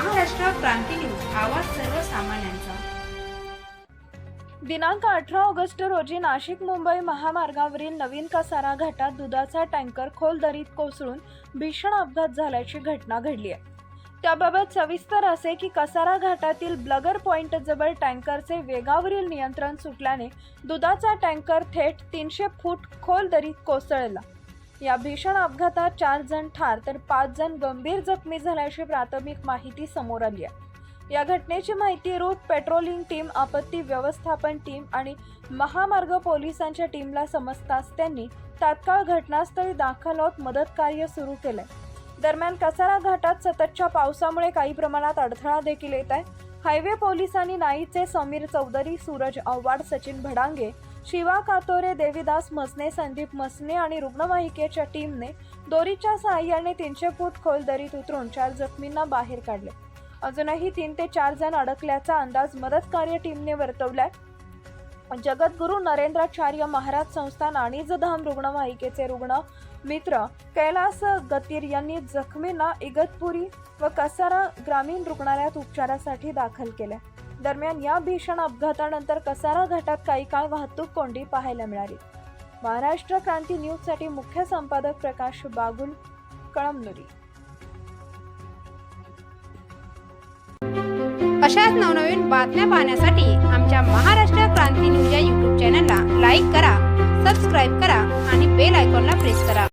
क्रांती news आवाज सर्वसामान्यांचा. दिनांक अठरा ऑगस्ट रोजी नाशिक मुंबई महामार्गावरील नवीन कसारा घाटात दुधाचा टँकर खोल दरीत कोसळून भीषण अपघात झाल्याची घटना घडली आहे. त्याबाबत सविस्तर असे की कसारा घाटातील ब्लगर पॉइंट जवळ टँकरचे वेगावरील नियंत्रण सुटल्याने दुधाचा टँकर थेट तीनशे फूट खोल दरीत कोसळला. या भीषण अपघातात चार जण ठार तर पाच जण गंभीर जखमी झाल्याची प्राथमिक माहिती समोर आली आहे. या घटनेची माहिती रूट पेट्रोलिंग टीम आपत्ती व्यवस्थापन टीम आणि महामार्ग पोलिसांच्या टीमला समजताच त्यांनी तात्काळ घटनास्थळी दाखल होत मदत कार्य सुरू केलंय. दरम्यान कसारा घाटात सततच्या पावसामुळे काही प्रमाणात अडथळा देखील येत आहे. हायवे पोलिसांनी नाईचे समीर चौधरी सूरज आव्हाड सचिन भडांगे शिवा कातोरे देवीदास मसने संदीप मसने आणि रुग्णवाहिकेच्या टीमने दोरीच्या सहाय्याने तीनशे फूट खोल दरीत उतरून चार जखमींना बाहेर काढले. अजूनही तीन ते चार जण अडकल्याचा अंदाज मदत कार्य टीमने वर्तवलाय. जगद्गुरु नरेंद्राचार्य महाराज संस्थान आणि जधाम रुग्णवाहिकेचे रुग्ण मित्र कैलास गतीर यांनी जखमींना इगतपुरी व कसारा ग्रामीण रुग्णालयात उपचारासाठी दाखल केले दरम्यान या भीषण अपघातानंतर कसारा घाटात काही काळ वाहतूक कोंडी पाहायला मिळाली. महाराष्ट्र क्रांती न्यूजसाठी मुख्य संपादक प्रकाश बागुल कळमनुरी. अशाच नवनवीन बातम्या पाहण्यासाठी आमच्या महाराष्ट्र क्रांती न्यूज या यूट्यूब चॅनलला लाईक करा सबस्क्राईब करा आणि बेल आयकॉनला प्रेस करा.